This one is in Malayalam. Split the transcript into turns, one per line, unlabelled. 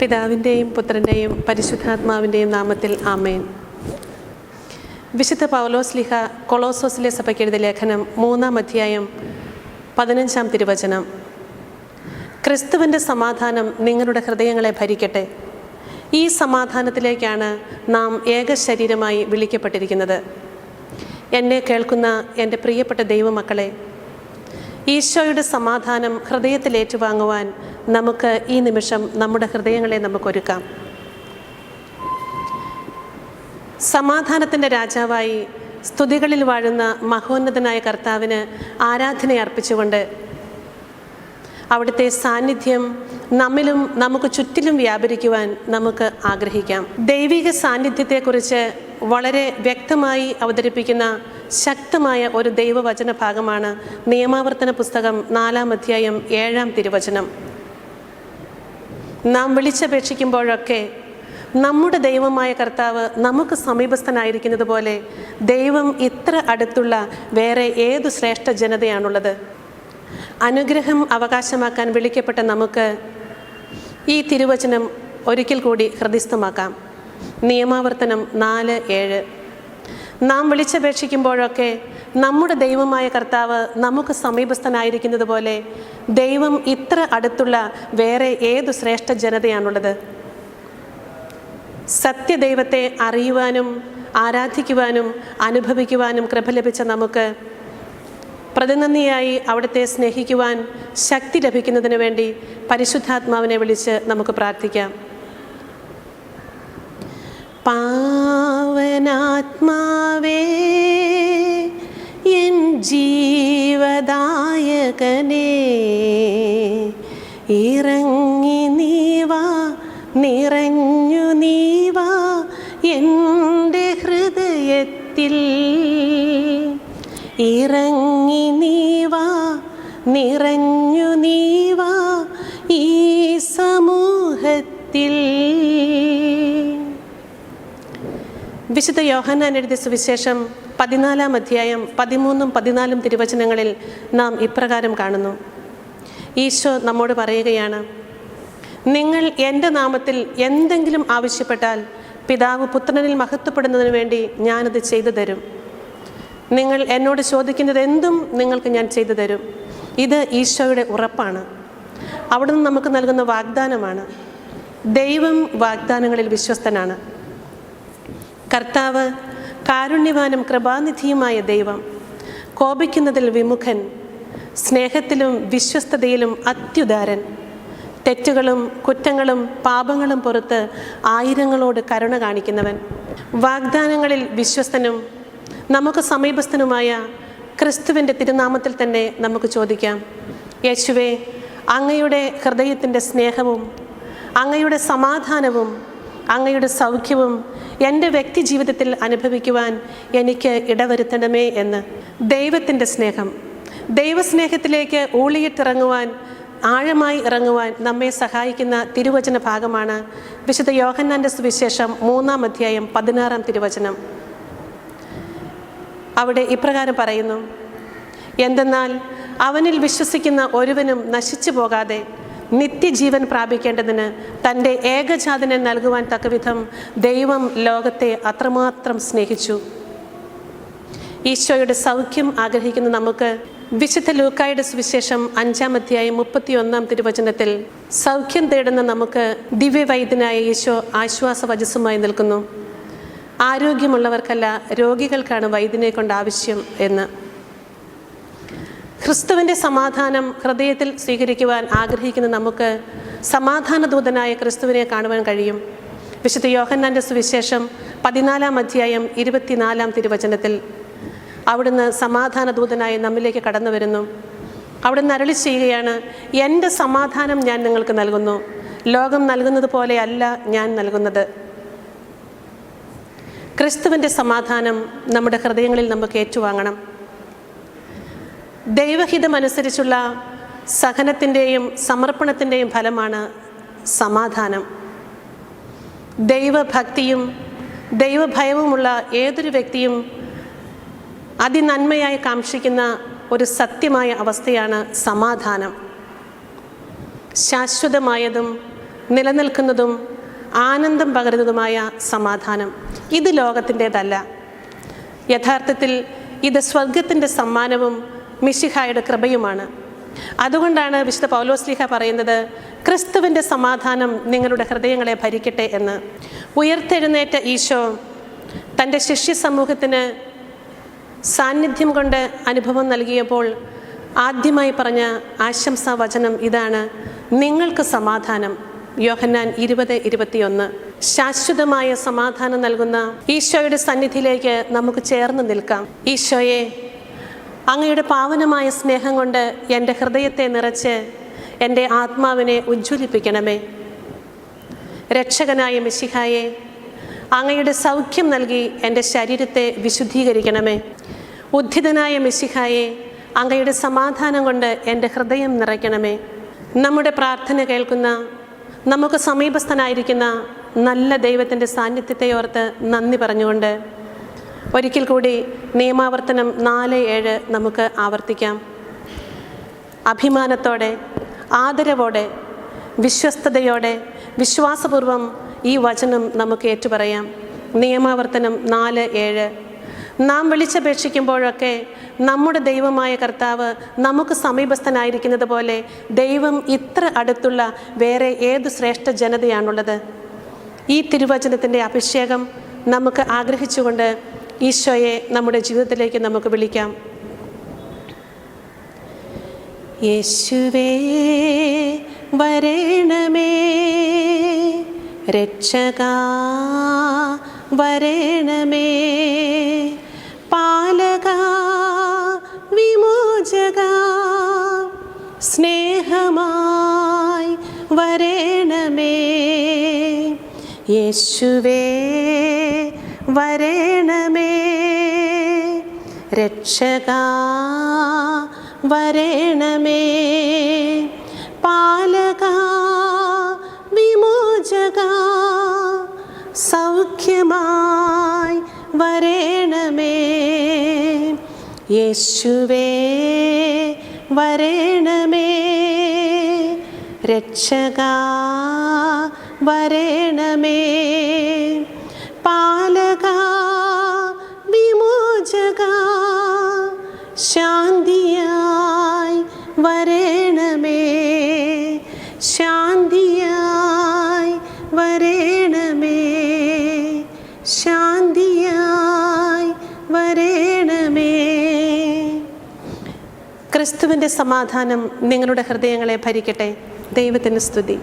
പിതാവിന്റെയും പുത്രന്റെയും പരിശുദ്ധാത്മാവിന്റെയും നാമത്തിൽ ആമേൻ. വിശുദ്ധ പൗലോസ് ലിഹ കൊളോസോസിലെ സഭയ്ക്ക് എഴുതിയ ലേഖനം മൂന്നാം അധ്യായം പതിനഞ്ചാം തിരുവചനം. ക്രിസ്തുവിന്റെ സമാധാനം നിങ്ങളുടെ ഹൃദയങ്ങളെ ഭരിക്കട്ടെ. ഈ സമാധാനത്തിലേക്കാണ് നാം ഏക ശരീരമായി വിളിക്കപ്പെട്ടിരിക്കുന്നത്. എന്നെ കേൾക്കുന്ന എന്റെ പ്രിയപ്പെട്ട ദൈവമക്കളെ ഈശോയുടെ സമാധാനം ഹൃദയത്തിൽ ഏറ്റുവാങ്ങുവാൻ നമുക്ക് ഈ നിമിഷം നമ്മുടെ ഹൃദയങ്ങളെ നമുക്കൊരുക്കാം സമാധാനത്തിന്റെ രാജാവായി സ്തുതികളിൽ വാഴുന്ന മഹോന്നതനായ കർത്താവിന് ആരാധന അർപ്പിച്ചുകൊണ്ട് അവിടുത്തെ സാന്നിധ്യം നമ്മിലും നമുക്ക് ചുറ്റിലും വ്യാപരിക്കുവാൻ നമുക്ക് ആഗ്രഹിക്കാം. ദൈവിക സാന്നിധ്യത്തെക്കുറിച്ച് വളരെ വ്യക്തമായി അവതരിപ്പിക്കുന്ന ശക്തമായ ഒരു ദൈവവചന ഭാഗമാണ് നിയമാവർത്തന പുസ്തകം നാലാം അധ്യായം ഏഴാം തിരുവചനം. നാം വിളിച്ചപേക്ഷിക്കുമ്പോഴൊക്കെ നമ്മുടെ ദൈവമായ കർത്താവ് നമുക്ക് സമീപസ്ഥനായിരിക്കുന്നത് പോലെ ദൈവം ഇത്ര അടുത്തുള്ള വേറെ ഏതു ശ്രേഷ്ഠ ജനതയാണുള്ളത്? അനുഗ്രഹം അവകാശമാക്കാൻ വിളിക്കപ്പെട്ട നമുക്ക് ഈ തിരുവചനം ഒരിക്കൽ കൂടി ഹൃദയസ്ഥമാക്കാം. നിയമാവർത്തനം നാല് ഏഴ്. നാം വിളിച്ചപേക്ഷിക്കുമ്പോഴൊക്കെ നമ്മുടെ ദൈവമായ കർത്താവ് നമുക്ക് സമീപസ്ഥനായിരിക്കുന്നത് പോലെ ദൈവം ഇത്ര അടുത്തുള്ള വേറെ ഏതു ശ്രേഷ്ഠ ജനതയാണുള്ളത്? സത്യദൈവത്തെ അറിയുവാനും ആരാധിക്കുവാനും അനുഭവിക്കുവാനും കൃപ ലഭിച്ച നമുക്ക് പ്രതിനന്ദിയായി അവിടുത്തെ സ്നേഹിക്കുവാൻ ശക്തി ലഭിക്കുന്നതിന് വേണ്ടി പരിശുദ്ധാത്മാവിനെ വിളിച്ച് നമുക്ക് പ്രാർത്ഥിക്കാം. പാവനാത്മാവേ എൻ ജീവദായകനേ ഇറങ്ങി നീവാ നിറഞ്ഞു നീവാ എന്റെ ഹൃദയത്തിൽ ഇറങ്ങി നീവാ നിറഞ്ഞു നീവാ ഈ സമൂഹത്തിൽ. വിശുദ്ധ യോഹന്നാൻ എഴുതിയ സുവിശേഷം പതിനാലാം അധ്യായം പതിമൂന്നും പതിനാലും തിരുവചനങ്ങളിൽ നാം ഇപ്രകാരം കാണുന്നു. ഈശോ നമ്മോട് പറയുകയാണ് നിങ്ങൾ എന്റെ നാമത്തിൽ എന്തെങ്കിലും ആവശ്യപ്പെട്ടാൽ പിതാവ് പുത്രനിൽ മഹത്വപ്പെടുന്നതിന് വേണ്ടി ഞാനത് ചെയ്തു തരും. നിങ്ങൾ എന്നോട് ചോദിക്കുന്നത് എന്തും നിങ്ങൾക്ക് ഞാൻ ചെയ്തു തരും. ഇത് ഈശോയുടെ ഉറപ്പാണ്. അവിടുന്ന് നമുക്ക് നൽകുന്ന വാഗ്ദാനമാണ്. ദൈവം വാഗ്ദാനങ്ങളിൽ വിശ്വസ്തനാണ്. കർത്താവ് കാരുണ്യവാനും കൃപാനിധിയുമായ ദൈവം കോപിക്കുന്നതിൽ വിമുഖൻ സ്നേഹത്തിലും വിശ്വസ്തതയിലും അത്യുദാരൻ. തെറ്റുകളും കുറ്റങ്ങളും പാപങ്ങളും പുറത്ത് ആയിരങ്ങളോട് കരുണ കാണിക്കുന്നവൻ. വാഗ്ദാനങ്ങളിൽ വിശ്വസ്തനും നമുക്ക് സമീപസ്ഥനുമായ ക്രിസ്തുവിന്റെ തിരുനാമത്തിൽ തന്നെ നമുക്ക് ചോദിക്കാം. യേശുവേ അങ്ങയുടെ ഹൃദയത്തിന്റെ സ്നേഹവും അങ്ങയുടെ സമാധാനവും അങ്ങയുടെ സൗഖ്യവും എന്റെ വ്യക്തി ജീവിതത്തിൽ അനുഭവിക്കുവാൻ എനിക്ക് ഇടവരുത്തണമേ എന്ന്. ദൈവത്തിന്റെ സ്നേഹം. ദൈവസ്നേഹത്തിലേക്ക് ഊളിയിട്ടിറങ്ങുവാൻ ആഴമായി ഇറങ്ങുവാൻ നമ്മെ സഹായിക്കുന്ന തിരുവചന ഭാഗമാണ് വിശുദ്ധ യോഹന്നാന്റെ സുവിശേഷം മൂന്നാം അധ്യായം പതിനാറാം തിരുവചനം. അവിടെ ഇപ്രകാരം പറയുന്നു. എന്തെന്നാൽ അവനിൽ വിശ്വസിക്കുന്ന ഒരുവനും നശിച്ചു പോകാതെ നിത്യജീവൻ പ്രാപിക്കേണ്ടതിന് തന്റെ ഏകജാതനെ നൽകുവാൻ തക്കവിധം ദൈവം ലോകത്തെ അത്രമാത്രം സ്നേഹിച്ചു. ഈശോയുടെ സൗഖ്യം ആഗ്രഹിക്കുന്ന നമുക്ക് വിശുദ്ധ ലൂക്കായുടെ സുവിശേഷം അഞ്ചാം അധ്യായം മുപ്പത്തി ഒന്നാം തിരുവചനത്തിൽ സൗഖ്യം തേടുന്ന നമുക്ക് ദിവ്യവൈദ്യനായ ഈശോ ആശ്വാസ വചസ്സുമായി നിൽക്കുന്നു. ആരോഗ്യമുള്ളവർക്കല്ല രോഗികൾക്കാണ് വൈദ്യനെ കൊണ്ട് ആവശ്യം എന്ന്. ക്രിസ്തുവിന്റെ സമാധാനം ഹൃദയത്തിൽ സ്വീകരിക്കുവാൻ ആഗ്രഹിക്കുന്ന നമുക്ക് സമാധാന ദൂതനായ ക്രിസ്തുവിനെ കാണുവാൻ കഴിയും. വിശുദ്ധ യോഹന്നാന്റെ സുവിശേഷം പതിനാലാം അധ്യായം ഇരുപത്തിനാലാം തിരുവചനത്തിൽ അവിടുന്ന് സമാധാനദൂതനായി നമ്മിലേക്ക് കടന്നു വരുന്നു. അവിടുന്ന് അരളി ചെയ്യുകയാണ് എന്റെ സമാധാനം ഞാൻ നിങ്ങൾക്ക് നൽകുന്നു. ലോകം നൽകുന്നത് പോലെയല്ല ഞാൻ നൽകുന്നത്. ക്രിസ്തുവിന്റെ സമാധാനം നമ്മുടെ ഹൃദയങ്ങളിൽ നമുക്ക് ഏറ്റുവാങ്ങണം. ദൈവഹിതമനുസരിച്ചുള്ള സഹനത്തിന്റെയും സമർപ്പണത്തിന്റെയും ഫലമാണ് സമാധാനം. ദൈവഭക്തിയും ദൈവഭയവുമുള്ള ഏതൊരു വ്യക്തിയും അതിനന്മയായി കാക്ഷിക്കുന്ന ഒരു സത്യമായ അവസ്ഥയാണ് സമാധാനം. ശാശ്വതമായതും നിലനിൽക്കുന്നതും ആനന്ദം പകരുന്നതുമായ സമാധാനം ഇത് ലോകത്തിന്റെതല്ല. യഥാർത്ഥത്തിൽ ഇത് സ്വർഗത്തിന്റെ സമ്മാനവും മിശിഹായുടെ കൃപയുമാണ്. അതുകൊണ്ടാണ് വിശുദ്ധ പൗലോസ്ലിഹ പറയുന്നത് ക്രിസ്തുവിന്റെ സമാധാനം നിങ്ങളുടെ ഹൃദയങ്ങളെ ഭരിക്കട്ടെ എന്ന്. ഉയർത്തെഴുന്നേറ്റ ഈശോ തന്റെ ശിഷ്യ സമൂഹത്തിന് സാന്നിധ്യം കൊണ്ട് അനുഭവം നൽകിയപ്പോൾ ആദ്യമായി പറഞ്ഞ ആശംസാ വചനം ഇതാണ് നിങ്ങൾക്ക് സമാധാനം. യോഹന്നാൻ ഇരുപത് ഇരുപത്തിയൊന്ന്. ശാശ്വതമായ സമാധാനം നൽകുന്ന ഈശോയുടെ സന്നിധിയിലേക്ക് നമുക്ക് ചേർന്ന് നിൽക്കാം. ഈശോയെ അങ്ങയുടെ പാവനമായ സ്നേഹം കൊണ്ട് എന്റെ ഹൃദയത്തെ നിറച്ച് എന്റെ ആത്മാവിനെ ഉജ്ജ്വലിപ്പിക്കണമേ. രക്ഷകനായ മിശിഹായെ അങ്ങയുടെ സൗഖ്യം നൽകി എന്റെ ശരീരത്തെ വിശുദ്ധീകരിക്കണമേ. ഉദ്ധിതനായ മിശിഹായെ അങ്ങയുടെ സമാധാനം കൊണ്ട് എന്റെ ഹൃദയം നിറയ്ക്കണമേ. നമ്മുടെ പ്രാർത്ഥന കേൾക്കുന്ന നമുക്ക് സമീപസ്ഥനായിരിക്കുന്ന നല്ല ദൈവത്തിന്റെ സാന്നിധ്യത്തെ ഓർത്ത് നന്ദി പറഞ്ഞുകൊണ്ട് ഒരിക്കൽ കൂടി നിയമാവർത്തനം നാല് ഏഴ് നമുക്ക് ആവർത്തിക്കാം. അഭിമാനത്തോടെ ആദരവോടെ വിശ്വസ്തയോടെ വിശ്വാസപൂർവം ഈ വചനം നമുക്ക് ഏറ്റുപറയാം. നിയമാവർത്തനം നാല് ഏഴ് നാം വിളിച്ചപേക്ഷിക്കുമ്പോഴൊക്കെ നമ്മുടെ ദൈവമായ കർത്താവ് നമുക്ക് സമീപസ്ഥനായിരിക്കുന്നത് പോലെ ദൈവം ഇത്ര അടുത്തുള്ള വേറെ ഏത് ശ്രേഷ്ഠ ജനതയാണുള്ളത്? ഈ തിരുവചനത്തിന്റെ അഭിഷേകം നമുക്ക് ആഗ്രഹിച്ചുകൊണ്ട് ഈശോയെ നമ്മുടെ ജീവിതത്തിലേക്ക് നമുക്ക് വിളിക്കാം. യേശുവേ വരേണമേ രക്ഷക വരേണമേ. പാലക വിമോചക സ്നേഹമായി വരേണമേ. യേശുവേ വരേണമേ. രക്ഷക വരേണമേ. പാലക വിമോചക സൗഖ്യമായി വരേണമേ. യേശുവേ വരേണമേ. രക്ഷക വരേണമേ. പാലക ക്രിസ്തുവിന്റെ സമാധാനം നിങ്ങളുടെ ഹൃദയങ്ങളെ ഭരിക്കട്ടെ. ദൈവത്തിന് സ്തുതി.